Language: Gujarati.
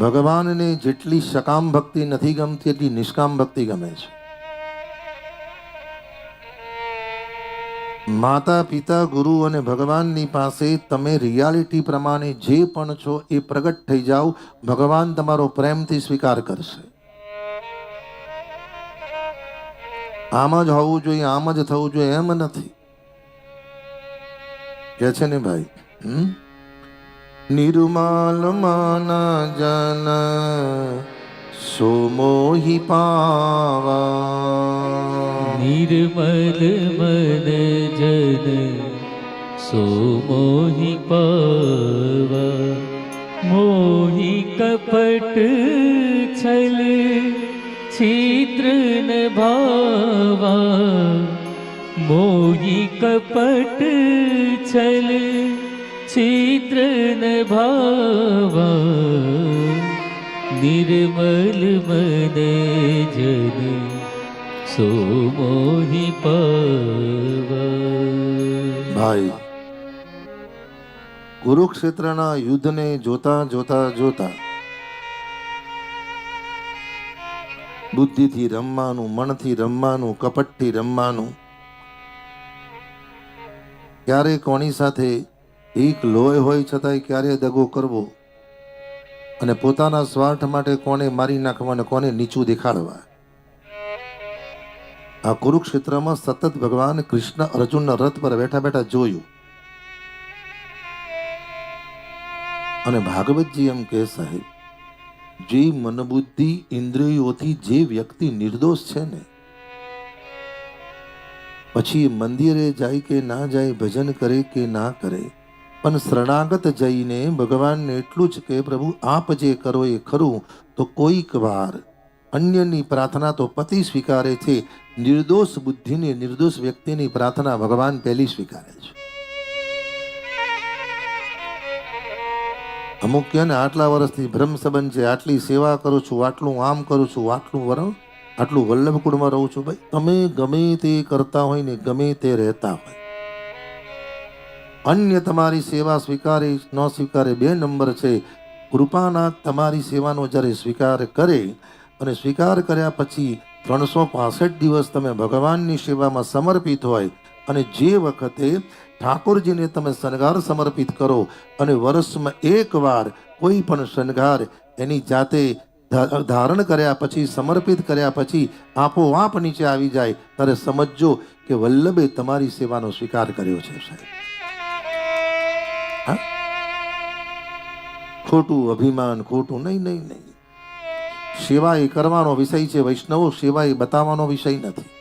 ભગવાનને જેટલી સકામ ભક્તિ નથી ગમતી, એટલી નિષ્કામ ભક્તિ ગમે છે. માતા, પિતા, ગુરુ અને ભગવાનની પાસે તમે રિયાલિટી પ્રમાણે જે પણ છો એ પ્રગટ થઈ જાઓ, ભગવાન તમારો પ્રેમથી સ્વીકાર કરશે. આમ જ હોવું જોઈએ, આમ જ થવું જોઈએ, એમ નથી. કે છે ને ભાઈ? હમ? નિર્માલ મન જન સોમોહી પાવા નિર્મલ મન જન સોમોહી પાવા મોહી કપટ છલ છિદ્ર ન ભાવા મોહી કપટ છલ ભાવ ભાવા નિર્મલ મન જન સોમોહી ભાઈ કુરુક્ષેત્રના યુદ્ધને જોતા જોતા જોતા બુદ્ધિથી રમવાનું મનથી રમવાનું કપટથી રમવાનું ક્યારે કોની સાથે એક લોહી હોય છતાંય ક્યારે દગો કરવો અને પોતાના સ્વાર્થ માટે કોને મારી નાખવા અને કોને નીચું દેખાડવા? આ કુરુક્ષેત્રમાં સતત ભગવાન કૃષ્ણ અર્જુનના રથ પર બેઠા બેઠા જોયું. અને ભાગવતજી એમ કહે, સાહેબ, જે મનબુદ્ધિ ઇન્દ્રિયોથી જે વ્યક્તિ નિર્દોષ છે ને, પછી મંદિરે જાય કે ના જાય, ભજન કરે કે ના કરે પણ શરણાગત જઈને ભગવાનને એટલું જ કે પ્રભુ આપ જે કરો એ ખરું, તો કોઈક વાર અન્યની પ્રાર્થના તો પતિ સ્વીકારે છે, નિર્દોષ બુદ્ધિની નિર્દોષ વ્યક્તિની પ્રાર્થના ભગવાન પહેલી સ્વીકારે છે. અમુક કહે ને, આટલા વર્ષથી ભ્રમ સંબંધ છે, આટલી સેવા કરું છું, આટલું આમ કરું છું, આટલું વરણ આટલું વલ્લભકુળમાં રહું છું. ભાઈ, તમે ગમે તે કરતા હોય ને ગમે તે રહેતા હોય. અન્ય તમારી સેવા સ્વીકારે ન સ્વીકારે બે નંબર છે. કૃપાના તમારી સેવાનો જ્યારે સ્વીકાર કરે અને સ્વીકાર કર્યા પછી ત્રણસો પાસઠ દિવસ તમે ભગવાનની સેવામાં સમર્પિત હોય અને જે વખતે ઠાકોરજીને તમે શણગાર સમર્પિત કરો અને વર્ષમાં એકવાર કોઈ પણ શણગાર એની જાતે ધારણ કર્યા પછી, સમર્પિત કર્યા પછી આપોઆપ નીચે આવી જાય. ત્યારે સમજજો કે વલ્લભે તમારી સેવાનો સ્વીકાર કર્યો છે સાહેબ. હા? ખોટું અભિમાન, ખોટું નહીં નહીં નહીં સેવા એ કરવાનો વિષય છે, વૈષ્ણવો સેવા એ બતાવવાનો વિષય નથી